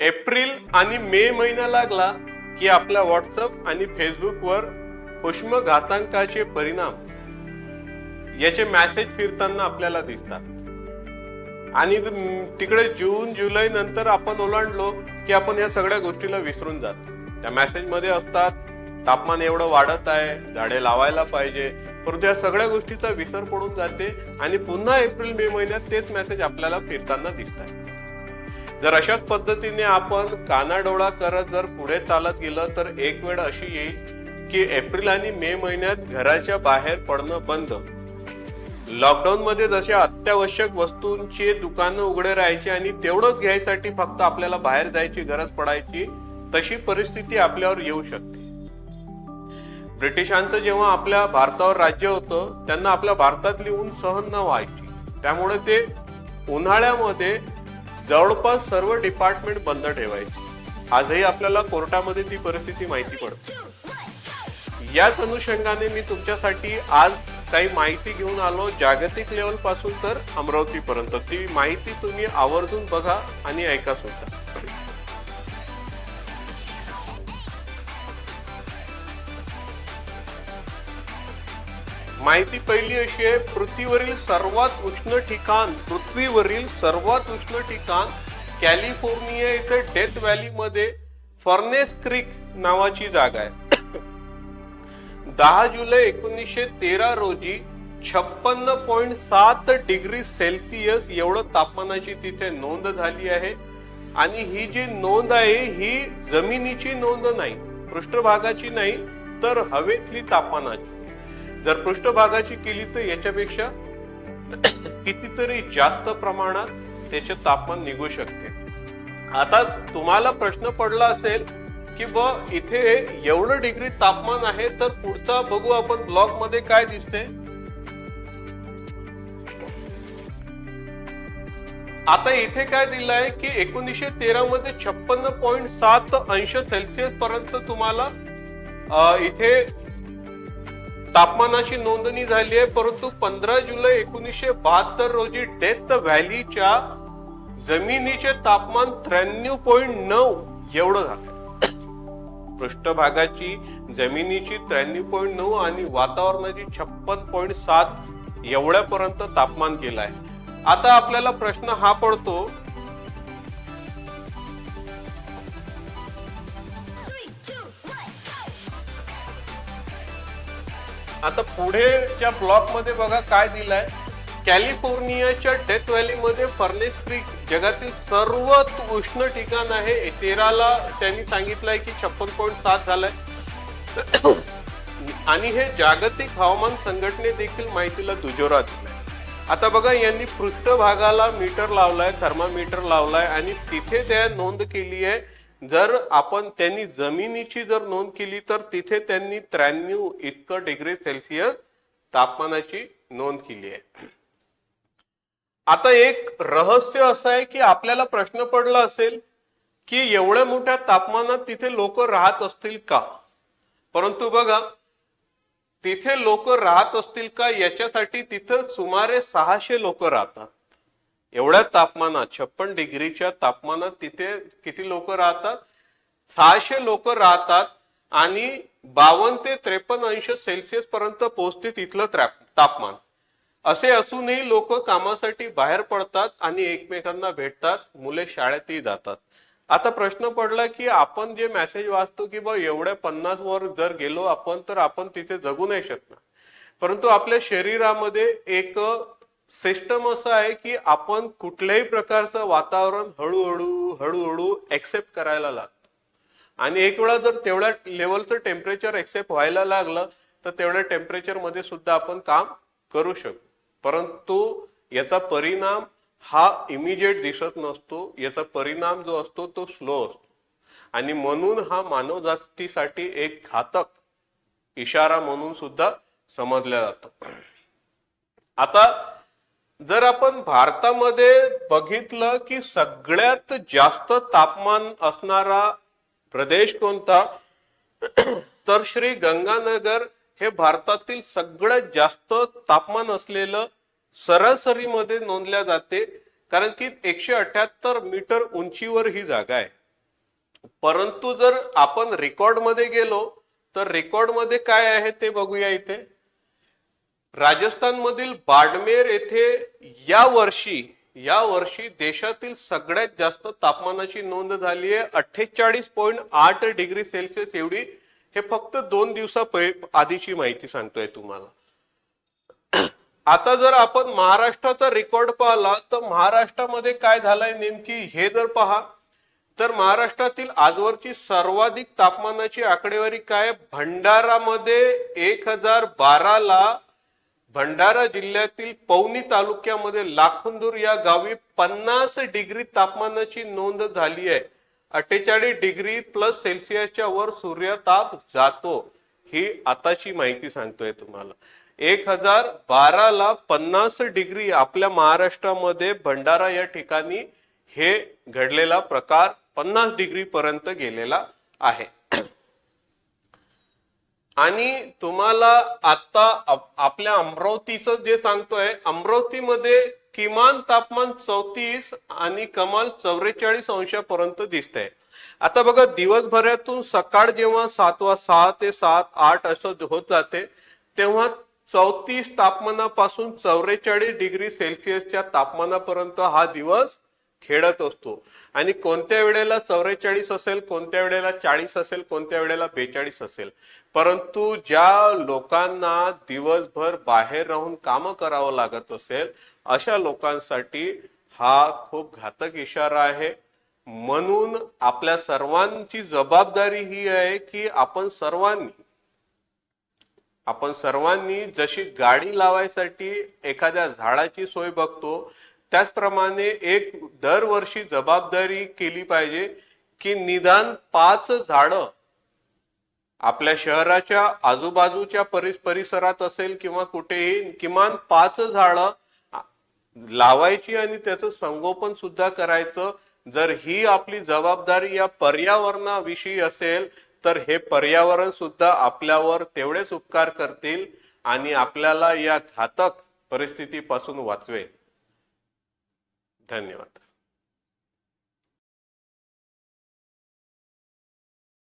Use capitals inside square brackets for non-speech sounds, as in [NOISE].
April आणि मे महिना लागला की आपल्या व्हॉट्सअप आणि फेसबुकवर उष्मघातांकाचे परिणाम याचे मेसेज फिरताना आपल्याला दिसतात. आणि तिकडे जून जुलै नंतर आपण ओलांडलो की आपण या सगळ्या गोष्टीला विसरून जातो. त्या मॅसेजमध्ये असतात तापमान एवढं वाढत आहे झाडे लावायला पाहिजे. परंतु या सगळ्या गोष्टीचा विसर पडून जाते आणि पुन्हा एप्रिल मे महिन्यात तेच मेसेज आपल्याला फिरताना दिसत आहे जर अशाच पद्धतीने आपण कानाडोळा करत जर पुढे चालत गेलं तर एक वेळ अशी येईल की एप्रिल आणि मे महिन्यात घराच्या बाहेर पडणं बंद. लॉकडाऊन मध्ये जसे अत्यावश्यक वस्तूंचे दुकानं उघडे राहायचे आणि तेवढंच घ्यायसाठी फक्त आपल्याला बाहेर जायची गरज पडायची तशी परिस्थिती आपल्यावर येऊ शकते. ब्रिटिशांचं जेव्हा आपल्या भारतावर राज्य होतं त्यांना आपल्या भारतातली ऊन सहन न व्हायची. त्यामुळे ते उन्हाळ्यामध्ये जवळपास सर्व डिपार्टमेंट बंद ठेवायची. आजही आपल्याला कोर्टामध्ये ती परिस्थिती माहिती पडते. याच अनुषंगाने मी तुमच्यासाठी आज काही माहिती घेऊन आलो. जागतिक लेवलपासून तर अमरावती पर्यंत ती माहिती तुम्ही आवर्जून बघा आणि ऐका सुद्धा माहिती पहिली अशी आहे पृथ्वीवरील सर्वात उष्ण ठिकाण पृथ्वीवरील सर्वात उष्ण ठिकाण कॅलिफोर्निया येथे डेथ व्हॅली मध्ये फर्नेस क्रिक नावाची जागा आहे. दहा जुलै एकोणीसशे तेरा रोजी छप्पन्न पॉईंट सात डिग्री सेल्सिअस एवढं तापमानाची तिथे नोंद झाली आहे. आणि ही जी नोंद आहे ही जमिनीची नोंद नाही पृष्ठभागाची नाही तर हवेतली तापमानाची. जर पृष्ठभागाची केली तर याच्यापेक्षा कितीतरी जास्त प्रमाणात त्याचे तापमान निघू शकते. आता तुम्हाला प्रश्न पडला असेल की ब इथे एवढं डिग्री तापमान आहे तर पुढचा बघू आपण ब्लॉकमध्ये काय दिसते आता इथे काय दिलं आहे की एकोणीसशे तेरा मध्ये छप्पन्न पॉईंट सात अंश सेल्सिअस पर्यंत तुम्हाला इथे तापमानाची नोंदणी झाली आहे परंतु पंधरा जुलै एकोणीसशे बहात्तर रोजी डेथ व्हॅलीच्या जमिनीचे तापमान त्र्याण्णव पॉईंट नऊ एवढं झालं पृष्ठभागाची जमिनीची त्र्याण्णव पॉईंट नऊ आणि वातावरणाची छप्पन पॉईंट सात एवढ्यापर्यंत तापमान गेलं आहे आता आपल्याला प्रश्न हा पडतो आता पुढेच्या ब्लॉकमध्ये बघा काय दिलंय. कॅलिफोर्नियाच्या डेथ व्हॅलीमध्ये फर्नेस क्रीक जगातील सर्वात उष्ण ठिकाण आहे. तेराला त्यांनी सांगितलंय की छप्पन पॉईंट सात झालाय. [COUGHS] आणि हे जागतिक हवामान संघटने देखील माहितीला दुजोरा दिलाय. आता बघा यांनी पृष्ठभागाला मीटर लावलाय थर्मामीटर लावलाय आणि तिथे त्या नोंद केली आहे जर आपण त्यांनी जमिनीची जर नोंद केली तर तिथे त्यांनी त्र्याण्णव इतकं डिग्री सेल्सिअस तापमानाची नोंद केली आहे. आता एक रहस्य असं आहे की आपल्याला प्रश्न पडला असेल की एवढ्या मोठ्या तापमानात तिथे लोक राहत असतील का? परंतु बघा तिथे लोक राहत असतील का याच्यासाठी तिथं सुमारे सहाशे लोक राहतात. एवढ्या तापमानात छप्पन डिग्रीच्या तापमानात तिथे किती लोक राहतात? सहाशे लोक राहतात आणि बावन्न ते त्रेपन्न अंश सेल्सिअस पर्यंत पोहोचते तिथलं तापमान. असे असूनही लोक कामासाठी बाहेर पडतात आणि एकमेकांना भेटतात मुले शाळेतही जातात. आता प्रश्न पडला की आपण जे मेसेज वाचतो की बा एवढ्या पन्नास वर जर गेलो आपण तर आपण तिथे जगू नाही शकणार. परंतु आपल्या शरीरामध्ये एक सिस्टम असं आहे की आपण कुठल्याही प्रकारचं वातावरण हळूहळू हळूहळू एक्सेप्ट करायला लागतो. आणि एक वेळा जर तेवढ्या लेवलचं टेम्परेचर एक्सेप्ट व्हायला लागलं तर तेवढ्या टेम्परेचरमध्ये सुद्धा आपण काम करू शकतो परंतु याचा परिणाम हा इमिजिएट दिसत नसतो. याचा परिणाम जो असतो तो स्लो असतो. आणि म्हणून हा मानव जातीसाठी एक घातक इशारा म्हणून सुद्धा समजला जातो. आता जर आपण भारतामध्ये बघितलं की सगळ्यात जास्त तापमान असणारा प्रदेश कोणता [CLEARS THROAT] तर श्री गंगानगर हे भारतातील सगळ्यात जास्त तापमान असलेलं सरासरीमध्ये नोंदल्या जाते कारण की एकशे अठ्याहत्तर मीटर उंचीवर ही जागा आहे. परंतु जर आपण रेकॉर्डमध्ये गेलो तर रेकॉर्डमध्ये काय आहे ते बघूया इथे. राजस्थानमधील बाडमेर येथे या वर्षी या वर्षी देशातील सगळ्यात जास्त तापमानाची नोंद झाली आहे. अठ्ठेचाळीस पॉईंट आठ डिग्री सेल्सिअस एवढी. हे फक्त दोन दिवसा आधीची माहिती सांगतोय तुम्हाला. [CLEARS THROAT] आता जर आपण महाराष्ट्राचा रेकॉर्ड पाहिला तर महाराष्ट्रामध्ये काय झालंय नेमकी हे जर पहा तर महाराष्ट्रातील आजवरची सर्वाधिक तापमानाची आकडेवारी काय? भंडारामध्ये एक हजार बाराला भंडारा जिल्ह्यातील पवनी तालुक्यामध्ये लाखुंदूर या गावी पन्नास डिग्री तापमानाची नोंद झाली आहे. अठ्ठेचाळीस डिग्री प्लस सेल्सिअसच्या वर सूर्यताप जातो. ही आताची माहिती सांगतोय तुम्हाला. एक हजार बाराला पन्नास डिग्री आपल्या महाराष्ट्रामध्ये भंडारा या ठिकाणी हे घडलेला प्रकार पन्नास डिग्री पर्यंत गेलेला आहे. आणि तुम्हाला आता आपल्या अमरावतीचं जे सांगतोय अमरावतीमध्ये किमान तापमान चौतीस आणि कमाल चौवेचाळीस अंशापर्यंत दिसतंय. आता बघा दिवसभरातून सकाळ जेव्हा सात वा सहा ते सात आठ असं होत जाते तेव्हा चौतीस तापमानापासून चौवेचाळीस डिग्री सेल्सिअसच्या तापमानापर्यंत हा दिवस खेळत असतो. आणि कोणत्या वेळेला चौवेचाळीस असेल कोणत्या वेळेला चाळीस असेल कोणत्या वेळेला बेचाळीस असेल. परंतु ज्या लोकांना दिवसभर बाहेर राहून काम करावं लागत असेल अशा लोकांसाठी हा खूप घातक इशारा आहे. म्हणून आपल्या सर्वांची जबाबदारी ही आहे की आपण सर्वांनी आपण सर्वांनी जशी गाडी लावायसाठी एखाद्या झाडाची सोय बघतो त्याचप्रमाणे एक दरवर्षी जबाबदारी केली पाहिजे की निदान पाच झाडं आपल्या शहराच्या आजूबाजूच्या परिस परिसरात असेल किंवा कुठेही किमान पाच झाडं लावायची आणि त्याचं संगोपन सुद्धा करायचं. जर ही आपली जबाबदारी या पर्यावरणाविषयी असेल तर हे पर्यावरण सुद्धा आपल्यावर तेवढेच उपकार करतील आणि आपल्याला या घातक परिस्थितीपासून वाचवेल. धन्यवाद.